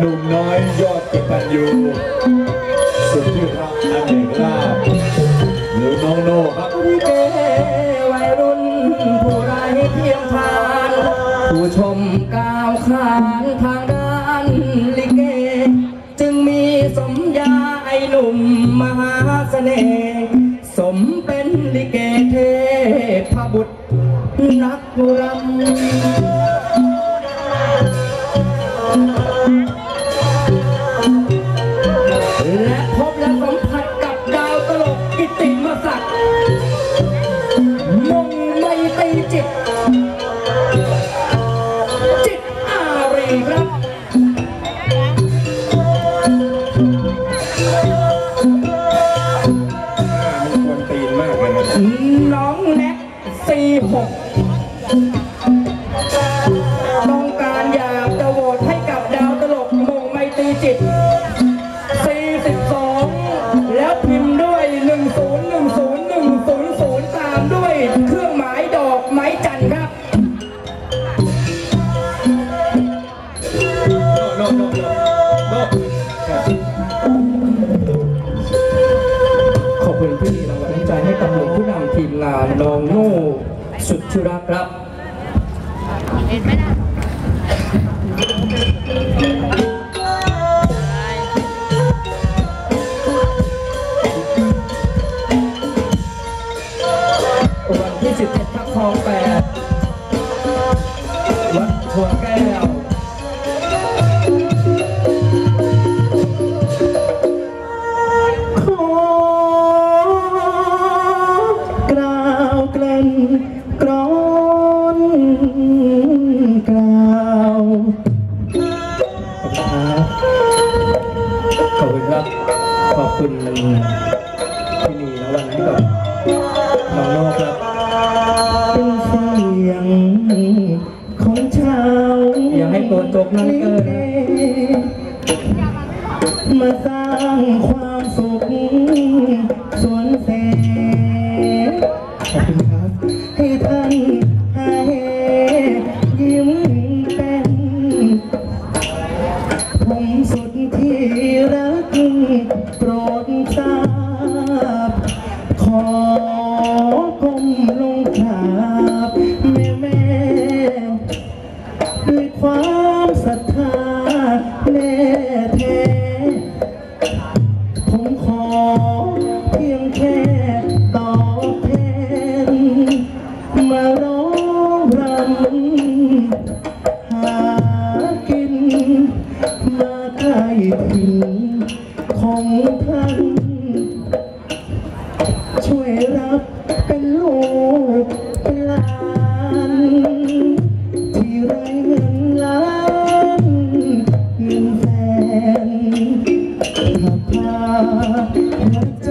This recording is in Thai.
หนุ่มน้อยยอดกตัญญูสุดที่รักอัเอกราบหรือน้องโน่ครับลิเกวัยรุ่นผู้ไรเทียมทานผู้ชมก้าวขานทางด้านลิเก จึงมีสมญาไอหนุ่มมหาเสน่ห์สมเป็นลิเกเทพบุตรนักรำ และพบและสัมผัสกับดาวตลกกิตติมศักดิ์มงไม่ตีจิต จิตอารีครับมันควรตีนมากเลยนะ น้องแน็กสี่หก งานน้องโน่สุดที่รักครับ ขอบคุณครับขอบคุณครับ ขอบคุณที่มีรางวัลให้กับน้องโน่ครับเป็นเสียงของชาวอย่าให้ตัวจกนั่นเกินนะมาสร้างความสุขสวนแสง ความศรัทธาแน่แท้ผมขอเพียงแค่ตอบแทน มาร้องรำหากิน มาใกล้ถึงของท่าน ช่วยรับเป็นลูกเป็นหลาน ตาหัวใจ